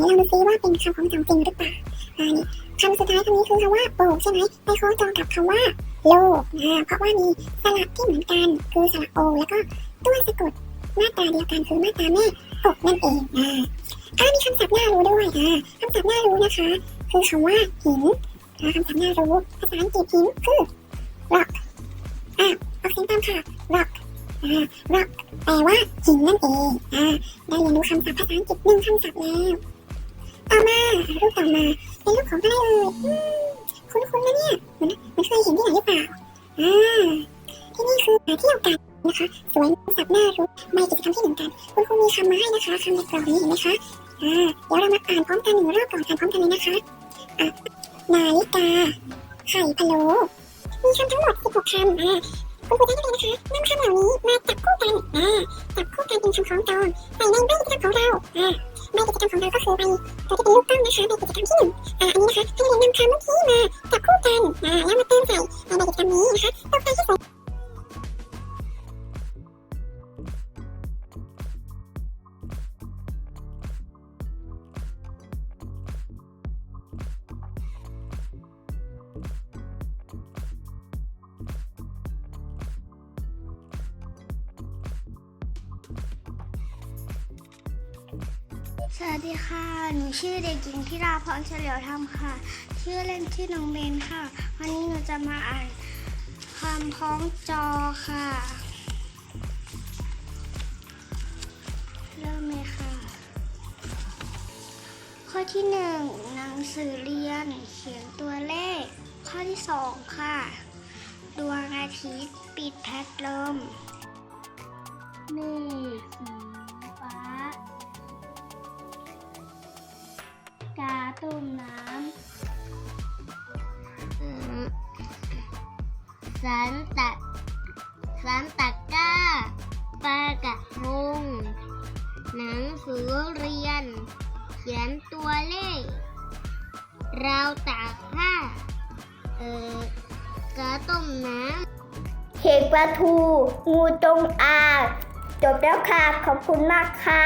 ลองดูซิว่าเป็นคำของจำจริงหรือเปล่า อ่านี่คำสุดท้ายคำนี้คือคำว่าโบใช่ไหมไปคล้องจองกับคำว่าโลอ่าเพราะว่ามีสระที่เหมือนกันคือสระโอ แล้วก็ตัวสะกดมาตาเดียวกันคือมาตาแม่กบนั่นเองอ่าอ่ามีคำศัพท์น่ารู้ด้วยอ่าคำศัพท์น่ารู้นะคะ คือคำว่าหินอ่าคำศัพท์น่ารู้ภาษาอังกฤษหินคือ rock อ่าออกเสียงตามค่ะ rock อ่า rock แปลว่าหินนั่นเองอ่าได้เรียนรู้คำศัพท์ภาษาอังกฤษหนึ่งคำศัพท์แล้ว ต่อมารูปต่อมาเป็นรูปของอะไรเอ่ยอืมคุ้นๆนะเนี่ยเหมือนเหมันเคยเห็นที่ไหนหรือเปล่าอ่าที่นี่คือหาเที่ยวกันนะคะสวยสับหน้ารู้ไม่กิจกรรมที่หนึ่งกันคุณครูมีคำมาให้นะคะคำในกล่องนี้เห็นไหมคะอ่าเดี๋ยวเรามาอ่านพร้อมกันหนึ่งรอบก่อนอ่านพร้อมกันเลยนะคะอะนาฬิกาไข่พะโล้มีคำทั้งหมด16คำอ่าคุณครูจะให้นักเรียนนะคะนำคำเหล่านี้มาจับคู่กันอ่าจับคู่กันเป็นคำคล้องจองใส่ในใบกิจกรรมของเราอ่า ในกิจกรรมของเราก็คือไปตัวที่เป็นรูปตั้งนะคะในกิจกรรมที่หนึ่งอ่าอันนี้นะคะให้เรียนนำคำเมื่อกี้มาจับคู่กันอ่าแล้วมา สวัสดีค่ะ หนูชื่อเด็กหญิงธิราพรเฉลียวธรรมค่ะ ชื่อเล่นชื่อน้องเบนค่ะ วันนี้หนูจะมาอ่านคำพ้องจอค่ะ เริ่มเลยค่ะ ข้อที่หนึ่งหนังสือเรียนเขียนตัวเลข ข้อที่สองค่ะ ดวงอาทิตย์ปิดแพัดลมเมฆสี ต้มน้อืมสันตะสันตะกร้าปลากระทงหนังสือเรียน เขียนตัวเลขราวตากผ้า เอ่อกระต้มน้ำเห็ดปลาทู งูจงอางจบแล้วค่ะ ขอบคุณมากค่ะ